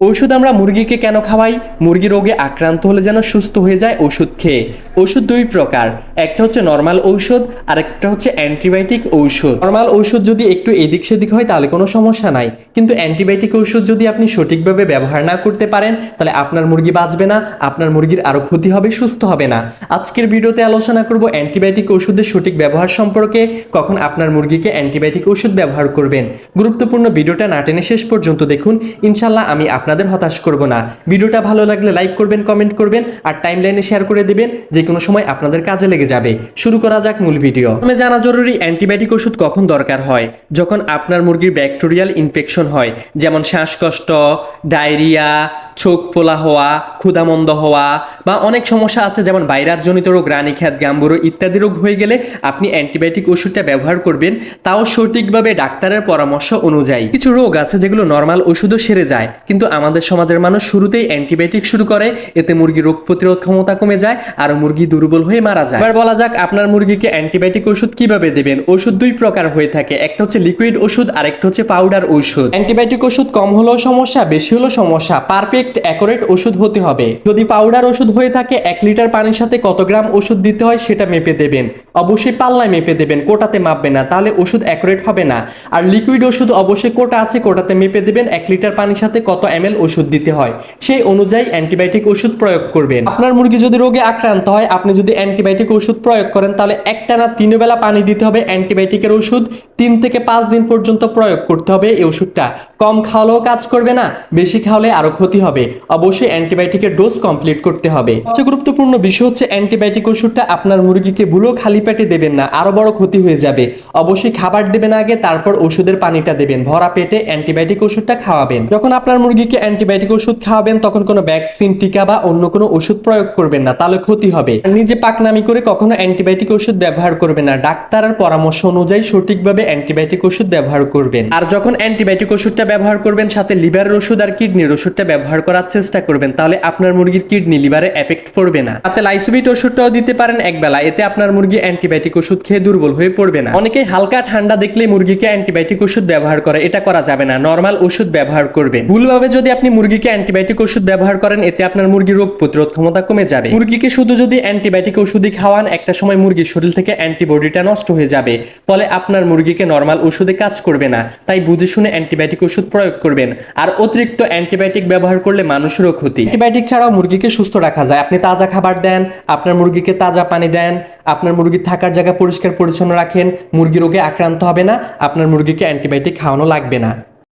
ওষুধ আমরা মুরগিকে কেন খাওয়াই? মুরগি রোগে আক্রান্ত হলে যেন সুস্থ হয়ে যায় ওষুধ খেয়ে। ওষুধ দুই প্রকার। একটা হচ্ছে নর্মাল ঔষধ আর একটা হচ্ছে অ্যান্টিবায়োটিক ঔষধ। নর্মাল ঔষধ যদি একটু এদিক সেদিক হয়, তাহলে কোনো সমস্যা নাই। কিন্তু অ্যান্টিবায়োটিক ঔষধ যদি আপনি সঠিকভাবে ব্যবহার না করতে পারেন, তাহলে আপনার মুরগি বাঁচবে না, আপনার মুরগির আরও ক্ষতি হবে, সুস্থ হবে না। আজকের ভিডিওতে আলোচনা করব অ্যান্টিবায়োটিক ওষুধের সঠিক ব্যবহার সম্পর্কে, কখন আপনার মুরগিকে অ্যান্টিবায়োটিক ওষুধ ব্যবহার করবেন। গুরুত্বপূর্ণ ভিডিওটা না টেনে শেষ পর্যন্ত দেখুন, ইনশাল্লাহ আমি আপনাদের হতাশ করব না। ভিডিওটা ভালো লাগলে লাইক করবেন, কমেন্ট করবেন, আর টাইমলাইনে শেয়ার করে দেবেন, যে কোনো সময় আপনাদের কাজে লেগে যাবে। শুরু করা যাক মূল ভিডিও। প্রথমে জানা জরুরি, অ্যান্টিবায়োটিক ওষুধ কখন দরকার হয়? যখন আপনার মুরগির ব্যাকটেরিয়াল ইনফেকশন হয়, যেমন শ্বাসকষ্ট, ডায়রিয়া চোখ পোলা হওয়া, ক্ষুধামন্দ হওয়া বা অনেক সমস্যা আছে যেমন ভাইরাসজনিত রোগ রানীখ্যাত গাম্বুরো ইত্যাদি রোগ হয়ে গেলে আপনি অ্যান্টিবায়োটিক ওষুধটা ব্যবহার করবেন, তাও সঠিকভাবে ডাক্তারের পরামর্শ অনুযায়ী। কিছু রোগ আছে যেগুলো নর্মাল ওষুধও সেরে যায়, কিন্তু আমাদের সমাজের মানুষ শুরুতেই অ্যান্টিবায়োটিক শুরু করে, এতে মুরগি রোগ প্রতিরোধ ক্ষমতা কমে যায় আর মুরগি দুর্বল হয়ে মারা যায়। এবার বলা যাক আপনার মুরগিকে অ্যান্টিবায়োটিক ওষুধ কীভাবে দেবেন? ওষুধ দুই প্রকার হয়ে থাকে, একটা হচ্ছে লিকুইড ওষুধ আর একটা হচ্ছে পাউডার ওষুধ। অ্যান্টিবায়োটিক ওষুধ কম হলেও সমস্যা, বেশি হলেও সমস্যা, পারফেক্ট অ্যাকোরেট ওষুধ হতে হবে। যদি পাউডার ওষুধ হয়ে থাকে, এক লিটার পানির সাথে কত গ্রাম ওষুধ দিতে হয় সেটা মেপে দেবেন। অবশ্যই পাল্লায় মেপে দেবেন, কোটাতে মাপবে না, তাহলে ওষুধ অ্যাকোরেট হবে না। আর লিকুইড ওষুধ অবশ্যই কোটা আছে, কোটাতে মেপে দেবেন, এক লিটার পানির সাথে কত এম ওষুধ দিতে হয়। সেই অনুযায়ী অ্যান্টিবায়োটিক ওষুধ প্রয়োগ করবেন। আপনার মুরগি যদি রোগে আক্রান্ত হয়, আপনি যদি অ্যান্টিবায়োটিক ওষুধ প্রয়োগ করেন, তাহলে একটানা তিন বেলা পানি দিতে হবে অ্যান্টিবায়োটিকের ওষুধ তিন থেকে পাঁচ দিন পর্যন্ত প্রয়োগ করতে হবে এই ওষুধটা। কম খাওয়ালেও কাজ করবে না, বেশি খাওয়ালে আরও ক্ষতি হবে। অবশ্যই অ্যান্টিবায়োটিকের ডোজ কমপ্লিট করতে হবে। সবচেয়ে গুরুত্বপূর্ণ বিষয় হচ্ছে অ্যান্টিবায়োটিক ওষুধটা আপনার মুরগিকে ভুলো খালি পেটে দেবেন না, আরও বড় ক্ষতি হয়ে যাবে। অবশ্যই খাবার দেবেন আগে, তারপর ওষুধের পানিটা দেবেন, ভরা পেটে অ্যান্টিবায়োটিক ওষুধটা খাওয়াবেন। যখন আপনার মুরগিকে অ্যান্টিবায়োটিক ওষুধ খাওয়াবেন, তখন কোনো ভ্যাকসিন, টিকা বা অন্য কোনো ওষুধ প্রয়োগ করবেন না, তাহলে ক্ষতি হবে। নিজে পাকনামি করে কখনো অ্যান্টিবায়োটিক ওষুধ ব্যবহার করবেন না ডাক্তারের পরামর্শ অনুযায়ী সঠিকভাবে অ্যান্টিবায়োটিক ওষুধ ব্যবহার করবেন। আর যখন অ্যান্টিবায়োটিক ওষুধটা ব্যবহার করবেন, সাথে লিভারের ওষুধ আর কিডনির ওষুধটা ব্যবহার করার চেষ্টা করবেন, তাহলে আপনার মুরগির কিডনি লিভারে এফেক্ট পড়বে না। তাতে লাইসোবিট ওষুধটাও দিতে পারেন একবেলা এতে আপনার মুরগি অ্যান্টিবায়োটিক ওষুধ খেয়ে দুর্বল হয়ে পড়বে না। অনেকেই হালকা ঠান্ডা দেখলেই মুরগিকে অ্যান্টিবায়োটিক ওষুধ ব্যবহার করে, এটা করা যাবে না নর্মাল ওষুধ ব্যবহার করবেন। ভুলভাবে যদি আপনি মুরগিকে অ্যান্টিবায়োটিক ওষুধ ব্যবহার করেন, এতে আপনার মুরগির রোগ প্রতিরোধ ক্ষমতা কমে যাবে। মুরগিকে শুধু যদি অ্যান্টিবায়োটিক ওষুধই খাওয়ান, একটা সময় মুরগির শরীর থেকে অ্যান্টিবডিটা নষ্ট হয়ে যাবে, ফলে আপনার মুরগিকে নর্মাল ওষুধে কাজ করবে না। তাই বুঝে শুনে অ্যান্টিবায়োটিক ওষুধ প্রয়োগ করবেন। আর অতিরিক্ত অ্যান্টিবায়োটিক ব্যবহার করলে মানুষেরও ক্ষতি। অ্যান্টিবায়োটিক ছাড়াও মুরগিকে সুস্থ রাখা যায়। আপনি তাজা খাবার দেন, আপনার মুরগিকে তাজা পানি দেন, আপনার মুরগির থাকার জায়গা পরিষ্কার পরিচ্ছন্ন রাখেন, মুরগি রোগে আক্রান্ত হবে না, আপনার মুরগিকে অ্যান্টিবায়োটিক খাওয়ানো লাগবে না।